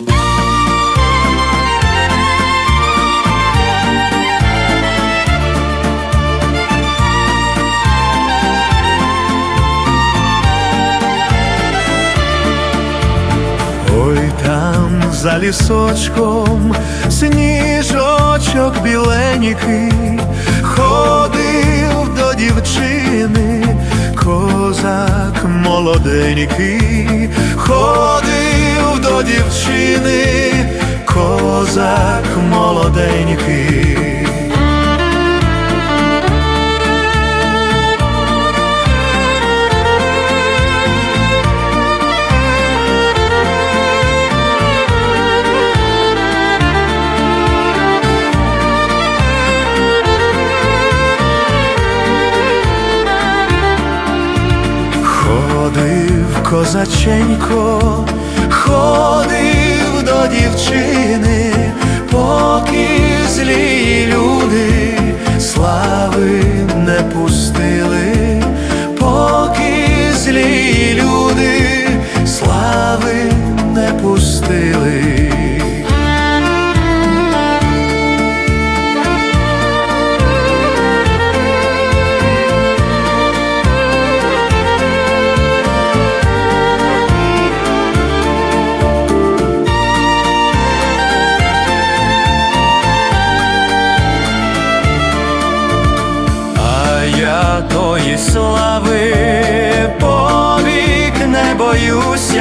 Ой там за лісочком сніжочок біленький ходив до дівчини, козак молоденький, ходив дівчини, козак молоденький. Ходив козаченько, ходив до дівчини, тої слави повік не боюся,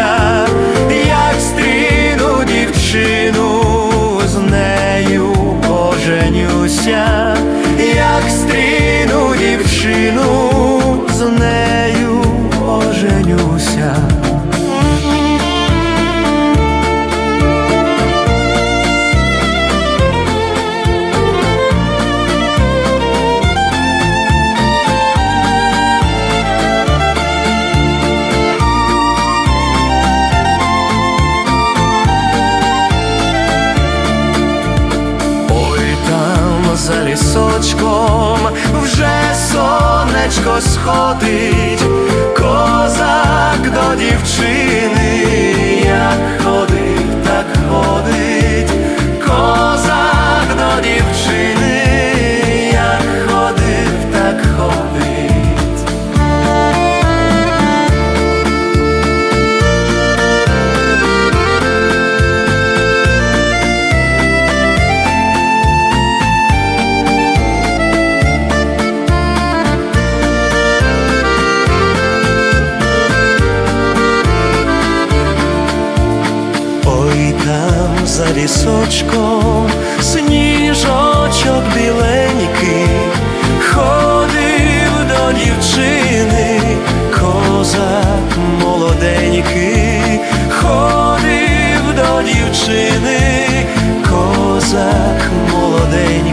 там лісочком вже сонечко сходить, козак до дівчини, за лісочком, сніжочок біленький, ходив до дівчини, козак молоденький, ходив до дівчини, козак молоденький.